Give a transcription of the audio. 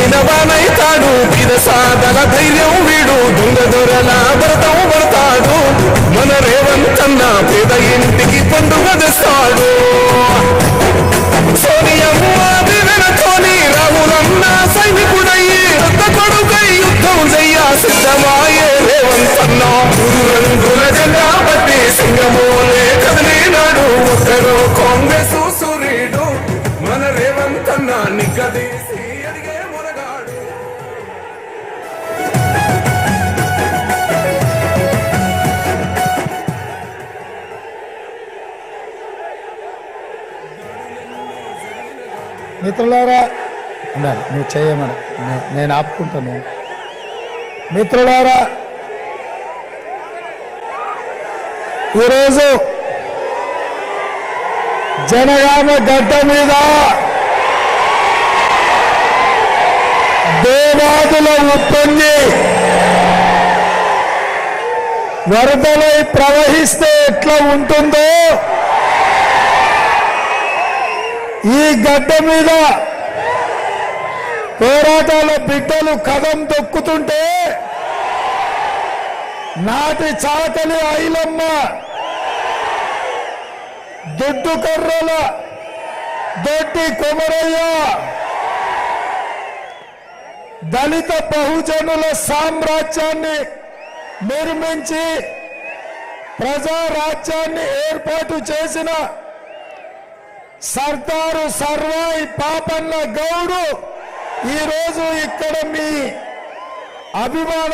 నమ్మిన వానైతాడు. పిద సాధన ధైర్యం వీడు. దొంగ దొరల భరతం పడతాడు. మన రేవంతన్న పేద ఇంటికి పండుగ తెస్తాడు. సోనియమ్మ దివెనతోని రాహులన్న సైనికుడయ్యి పెద్ద కొడుకై యుద్ధం చెయ్య సిద్ధమాయే రేవంతన్న. గురు రంగుల జెండా మిత్రులారా అన్నారు నువ్వు చేయమని. నేను ఆపుకుంటాను. మిత్రులారా ఈరోజు జనగామ గడ్డ మీద దేవాదుల ఉప్పొంగి వరదలై ప్రవహిస్తే ఎట్లా ఉంటుందో ఈ గడ్డ మీద పోరాటాల బిడ్డలు కదం దొక్కుతుంటే నాటి చాకలి ఐలమ్మ దొడ్డు కర్రల దొడ్డి కొమరయ్య దళిత బహుజనుల సామ్రాజ్యాన్ని నిర్మించి ప్రజారాజ్యాన్ని ఏర్పాటు చేసిన సర్దారు సర్వాయి పాపన్న గౌడు ఈరోజు ఇక్కడ మీ అభిమాన